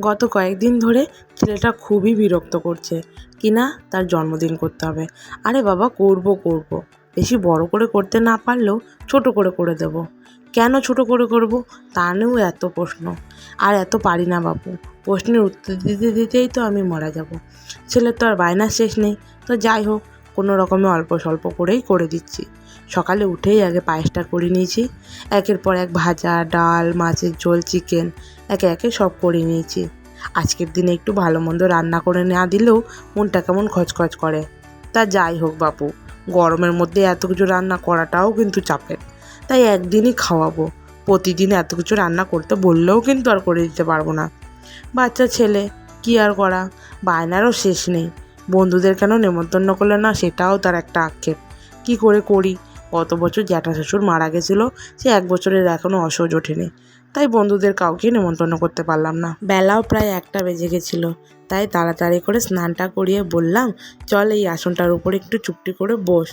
গত কয়েকদিন ধরে ছেলেটা খুবই বিরক্ত করছে। কিনা তার জন্মদিন করতে হবে। আরে বাবা, করব করব। বেশি বড় করে করতে না পারলেও ছোট করে করে দেব। কেন ছোট করে করব তা নিয়েও এত প্রশ্ন। আর এত পারি না বাবু প্রশ্নের উত্তর দিতে দিতেই তো আমি মারা যাব। ছেলের তো আর বায়নার শেষ নেই। তো যাই হোক কোনো রকমে অল্প স্বল্প করেই করে দিচ্ছি। সকালে উঠেই আগে পায়েসটা করে নিয়েছি। একের পর এক ভাজা, ডাল, মাছের ঝোল, চিকেন একে একে সব করে নিয়েছি। আজকের দিনে একটু ভালো মন্দ রান্না করে না দিলেও মনটা কেমন খচখচ করে। তা যাই হোক বাপু, গরমের মধ্যে এত কিছু রান্না করাটাও কিন্তু চাপের। তাই একদিনই খাওয়াবো। প্রতিদিন এত কিছু রান্না করতে বললেও কিন্তু আর করে দিতে পারব না। বাচ্চা ছেলে, কি আর করা? বায়নারও শেষ নেই। বন্ধুদের কেন নেমন্তন্ন করলে না সেটাও তার একটা আক্ষেপ। কি করে করি? গত বছর জ্যাঠা শ্বশুর মারা গেছিল, সে এক বছরের এখনও অসহজ ওঠেনি। তাই বন্ধুদের কাউকে নেমন্তন্ন করতে পারলাম না। বেলাও প্রায় একটা বেজে গেছিল। তাই তাড়াতাড়ি করে স্নানটা করিয়ে বললাম, চল এই আসনটার উপরে একটু চুপটি করে বস।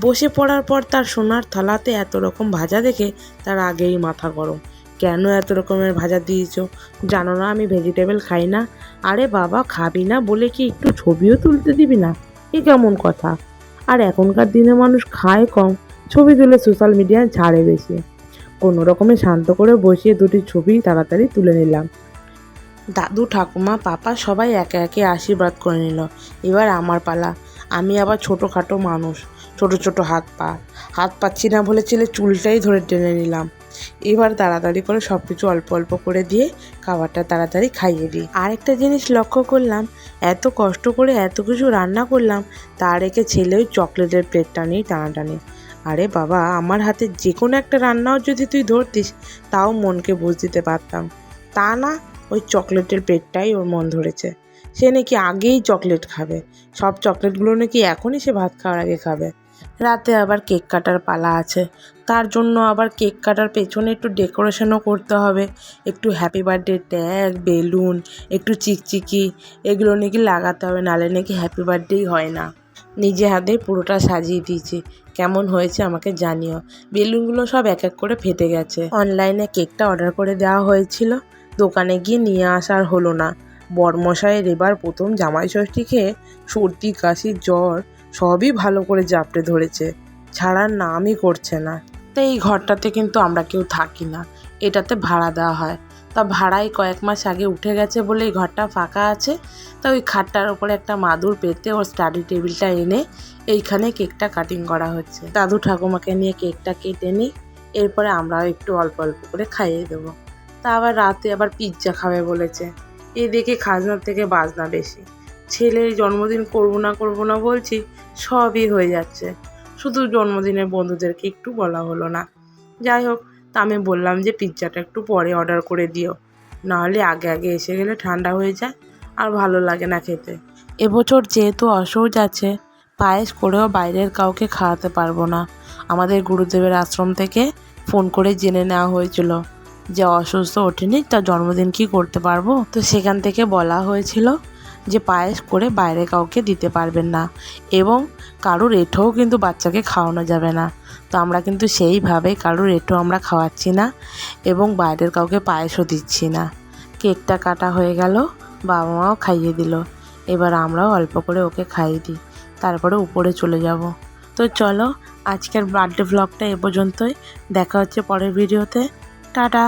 বসে পড়ার পর তার সোনার থালাতে এত রকম ভাজা দেখে তার আগেই মাথা গরম। কেন এত রকমের ভাজা দিয়েছ? জানো না, আমি ভেজিটেবল খাই না। আরে বাবা, খাবি না বলে কি একটু ছবিও তুলতে দিবি না? এ কেমন কথা? আর এখনকার দিনে মানুষ খায় কম। ছবি তুলে সোশ্যাল মিডিয়ায় ছাড়ে বেশি। কোনো রকমে শান্ত করে বসিয়ে দুটি ছবি তাড়াতাড়ি তুলে নিলাম। দাদু, ঠাকুমা, পাপা সবাই একে একে আশীর্বাদ করে নিল। এবার আমার পালা। আমি আবার ছোটোখাটো মানুষ। ছোট ছোট হাত পা। হাত পাচ্ছি না বলে ছেলে চুলটাই ধরে টেনে নিলাম। এবার তাড়াতাড়ি করে সব কিছু অল্প অল্প করে দিয়ে খাবারটা তাড়াতাড়ি খাইয়ে দিই। আরেকটা জিনিস লক্ষ্য করলাম, এত কষ্ট করে এত কিছু রান্না করলাম, তার একে ছেলে ওই চকলেটের প্লেটটা নিয়ে টানাটানি। আরে বাবা, আমার হাতে যে কোনো একটা রান্নাও যদি তুই ধরতিস, তাও মনকে বুঝ দিতে পারতাম। তা না, ওই চকলেটের পেটটাই ওর মন ধরেছে। সে নাকি আগেই চকলেট খাবে। সব চকলেটগুলো নাকি এখনই সে ভাত খাওয়ার আগে খাবে। রাতে আবার কেক কাটার পালা আছে। তার জন্য আবার কেক কাটার পেছনে একটু ডেকোরেশনও করতে হবে। একটু হ্যাপি বার্থডে ট্যাগ, বেলুন, একটু চিকচিকি, এগুলো নাকি লাগাতে হবে, নালে নাকি হ্যাপি বার্থডেই হয় না। নিজে হাতে পুরোটা সাজিয়ে দিয়েছি। কেমন হয়েছে আমাকে জানিও। বেলুনগুলো সব এক এক করে ফেটে গেছে। অনলাইনে কেকটা অর্ডার করে দেওয়া হয়েছিল। দোকানে গিয়ে নিয়ে আসার হলো না। বরমশাইয়ের এবার প্রথম জামাই ষষ্ঠী খেয়ে সর্দি, কাশি, জ্বর সবই ভালো করে জাপটে ধরেছে। ছাড়ার নামই করছে না। তো এই ঘরটাতে কিন্তু আমরা কেউ থাকি না। এটাতে ভাড়া দেওয়া হয়। তা ভাড়াই কয়েক মাস আগে উঠে গেছে বলে এই ঘরটা ফাঁকা আছে। তা ওই খাটটার ওপরে একটা মাদুর পেতে ওর স্টাডি টেবিলটা এনে এইখানে কেকটা কাটিং করা হচ্ছে। দাদু ঠাকুমাকে নিয়ে কেকটা কেটে নিই। এরপরে আমরাও একটু অল্প অল্প করে খাইয়ে দেবো। তা আবার রাতে আবার পিৎজা খাবে বলেছে। এদিকে খাজনার থেকে বাজনা বেশি। ছেলের জন্মদিন করব না করব না বলছি, সবই হয়ে যাচ্ছে। শুধু জন্মদিনের বন্ধুদেরকে একটু বলা হলো না। যাই হোক, তা আমি বললাম যে পিৎজাটা একটু পরে অর্ডার করে দিও। নাহলে আগে আগে এসে গেলে ঠান্ডা হয়ে যায় আর ভালো লাগে না খেতে। এবছর যেহেতু অসহজ আছে পায়েস করেও বাইরের কাউকে খাওয়াতে পারব না। আমাদের গুরুদেবের আশ্রম থেকে ফোন করে জেনে নেওয়া হয়েছিল। যে অসুস্থ ওঠেনি, তার জন্মদিন কি করতে পারব? তো সেখান থেকে বলা হয়েছিল যে পায়েস করে বাইরে কাউকে দিতে পারবেন না এবং কারোর এঁঠোও কিন্তু বাচ্চাকে খাওয়ানো যাবে না। তো আমরা কিন্তু সেইভাবে কারোর এঁঠো আমরা খাওয়াচ্ছি না এবং বাইরের কাউকে পায়েসও দিচ্ছি না। কেকটা কাটা হয়ে গেল বাবা মাও খাইয়ে দিল। এবার আমরাও অল্প করে ওকে খাইয়ে দিই, তারপরে উপরে চলে যাব। তো চলো আজকের বার্থডে ভ্লগটা এ পর্যন্তই, দেখা হচ্ছে পরের ভিডিওতে টাটা।